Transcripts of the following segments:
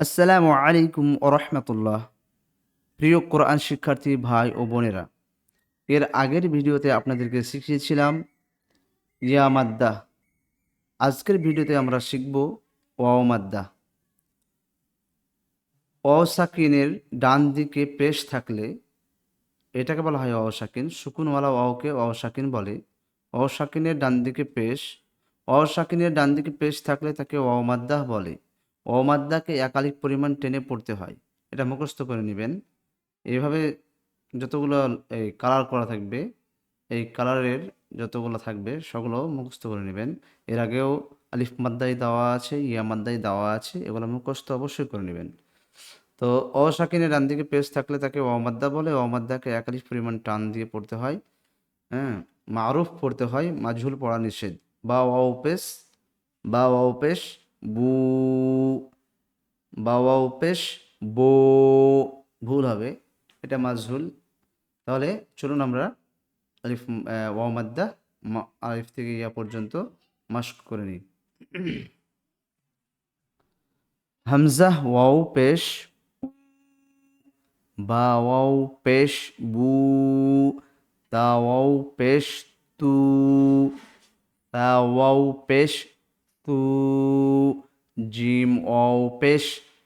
আসসালামু আলাইকুম ওরহমতুল্লাহ প্রিয় কোরআন শিক্ষার্থী ভাই ও বোনেরা, এর আগের ভিডিওতে আপনাদেরকে শিখিয়েছিলাম ইয়া মাদ্দা আজকের ভিডিওতে আমরা শিখব ওয়াও মাদ্দা অসাকিনের ডান দিকে পেশ থাকলে এটাকে বলা হয় অসাকিন সুকুনওয়ালা ওয়াওকে অসাকিন বলে। অসাকিনের ডান দিকে পেশ অসাকিনের ডান দিকে পেশ থাকলে তাকে ওয়াও মাদ্দাহ বলে। অমাদ্দাকে একাধিক পরিমাণ টেনে পড়তে হয়। এটা মুখস্থ করে নেবেন। এইভাবে যতগুলো এই কালার করা থাকবে, এই কালারের যতগুলো থাকবে সেগুলো মুখস্থ করে নেবেন। এর আগেও আলিফ মাদ্দাই দেওয়া আছে, ইয়া মাদ্দাই দেওয়া আছে, এগুলো মুখস্থ অবশ্যই করে নেবেন। তো অসাকিনের ডান দিকে পেজ থাকলে তাকে অমাদ্দা বলে। অমাদ্দাকে একাধিক পরিমাণ টান দিয়ে পড়তে হয়। হ্যাঁ মারুফ পড়তে হয়, মাঝুল পড়া নিষেধ। বা ওয়াও পেশ, বা ওয়াও পেশ, বু বাওয়াও পেশ, বো, ভুল হবে, এটা মাজহুল। তাহলে চলুন আমরা আলিফ ওয়াও মাদ্দা আলিফ থেকে ইয়া পর্যন্ত মাস্ক করে নিই। হামজা, ওয়াও পেশ, বা, ওয়াও পেশ, বু, তা, ওয়াও পেশ, তু, তা, ওয়াও পেশ, তু, জিম, ওয়াও পেশ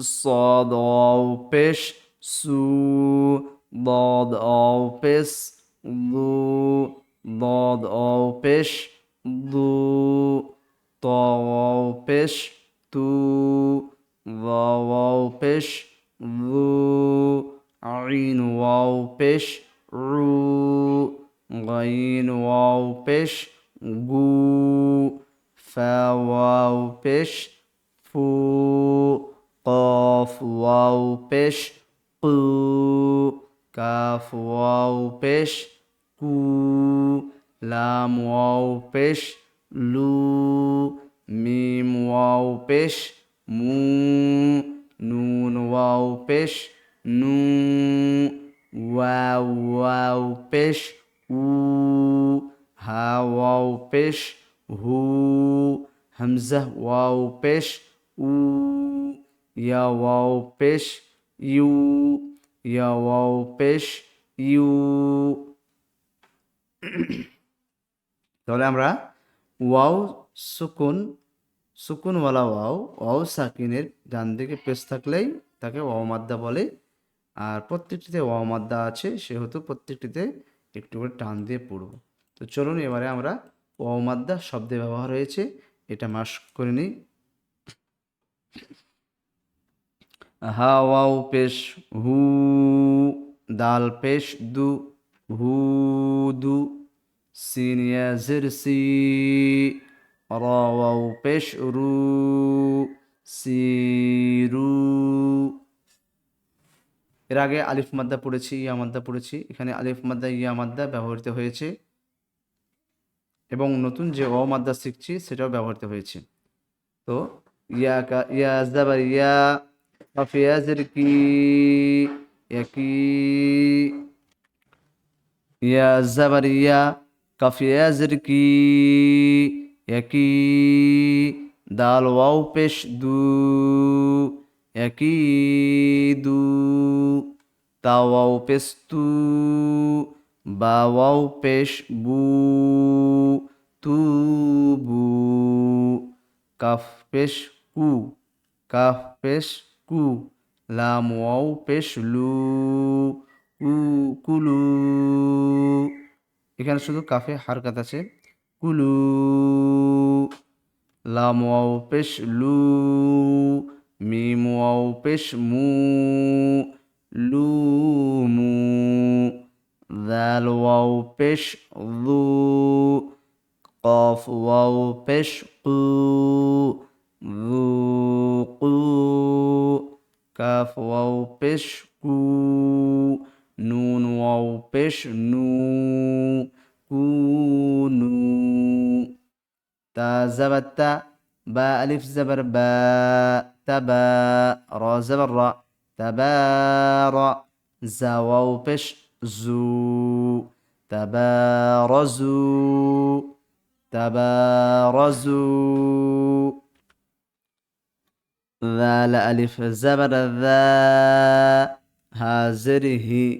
صاد واو بش سو ضاد او بس ضو ضاد او بش ضو طا واو بش تو ضا واو بش ذو عين واو بش কফ ওয়াও পেশ কু কাফ ওয়াও পেশ কু লাম ওয়াও পেশ লু মিম ওয়াও পেশ মু নুন ওয়াও পেশ নু ওয়াও ওয়াও পেশ উ হা ওয়াও পেশ হু হামজা ওয়াও পেশ উ ইয়া ওয়াও পেশ ইউ ইয়া ওয়াও পেশ ইউ তাহলে আমরা ওয়াও সুকুন, সুকুনওয়ালা ওয়াও ওয়াও সাকিনের ডান দিকে পেশ থাকলেই তাকে ওয়াও মাদ্দা বলে। আর প্রত্যেকটিতে ওয়াও মাদ্দা আছে, সেহেতু প্রত্যেকটিতে একটু করে টান দিয়ে পড়ব। তো চলুন এবারে আমরা ওয়াও মাদ্দা শব্দে ব্যবহার হয়েছে, এটা মাস করে নিই। হা ওয়াও পেশ হু, দাল পেশ দু, হু দু, সিন ইয়া জির সি রা ওয়াও পেশ রু সিরু এর আগে আলিফ মাদ্দা পড়েছি, ইয়া মাদ্দা পড়েছি, এখানে আলিফ মাদ্দা, ইয়া মাদ্দা ব্যবহৃত হয়েছে। এবং নতুন যে অ মাদ্দা শিখছি, সেটাও ব্যবহৃত হয়েছে। তো ইয়া কা ইয়া জাবার ইয়া Harfi aqui. ki ya ki ya zabar ya aqui. yazar ki ya ki dal waw pesh du ya ki tu ba waw bu tu bu kaf pesh ku kaf কু লাম ওয়াও পেশ লু কু কুলু এখানে শুধু কাফে হারকাত আছে কুলু লাম wow পেশ লু মিম ওয়াও পেশ মু লু মু দাল ওয়াও পেশ দু কফ ওয়াও পেশ কু ذوقوا كاف واو بش كو نون واو بش نو كو نو. تا زبر با ألف زبر با تبا را زبر را تبارا زواو بش زو تبارزو تبارزوا তাবারাজু ذال ألف زبر ذا هازره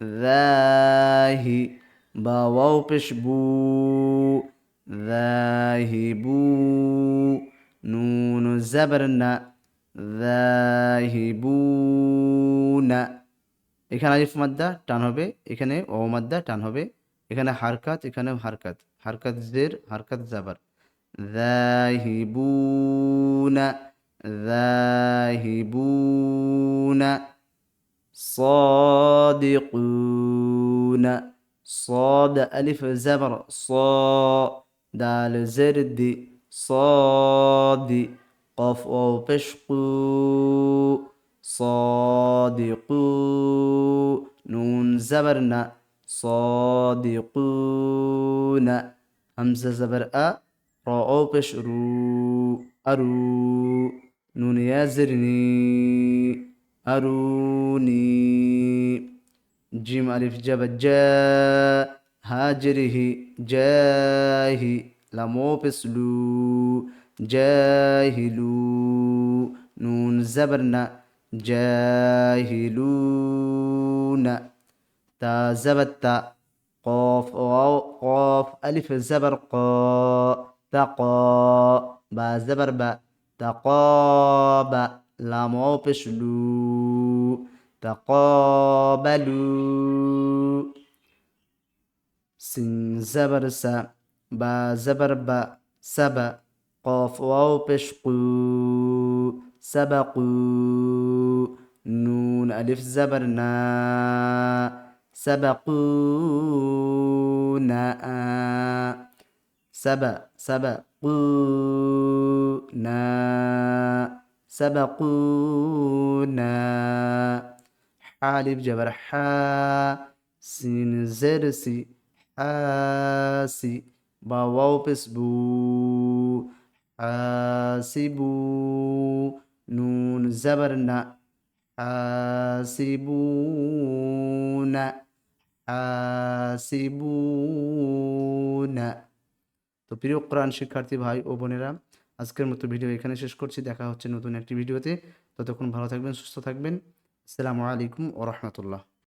ذاهي باواو بشبو ذاهبو نون زبرنا ذاهبون এখানে আলিফ মাদ্দা টান হবে এখানে ও মাদ্দা টান হবে এখানে হারকাত এখানে হারকাত হারকাত জের হারকাত জাবার যাহিবুনা ذاهبون صادقون. صاد ألف زبر صا. دال زرد صاد. قف أو بشقو صادقو نون زبرنا صادقون. همزة زبر أ. را بشرو أرو. نون يازرني أروني. جيم ألف جب جاء هاجره جاهي لمو بسلو جاهلو نون زبرنا جاهلون. تا زبتا قاف قاف ألف زبر قا تقا با زبر با. تقاب لام پیش لو تقابلو. سين زبر سا با زبر با سبا قاف واو بشقو. سبقو. نون ألف زبرنا سبقونا سبق سبقونا سبقونا. حالف جبر حا سين زرسي حاسي باواو بسبو حاسبو. نون زبرنا حاسبون حاسبون তো প্রিয় কোরআন শিক্ষার্থী ভাই ও বোনেরা, আজকের মতো ভিডিও এখানে শেষ করছি। দেখা হচ্ছে নতুন একটি ভিডিওতে। ততক্ষণ ভালো থাকবেন, সুস্থ থাকবেন। আসসালামু আলাইকুম ও রহমতুল্লাহ।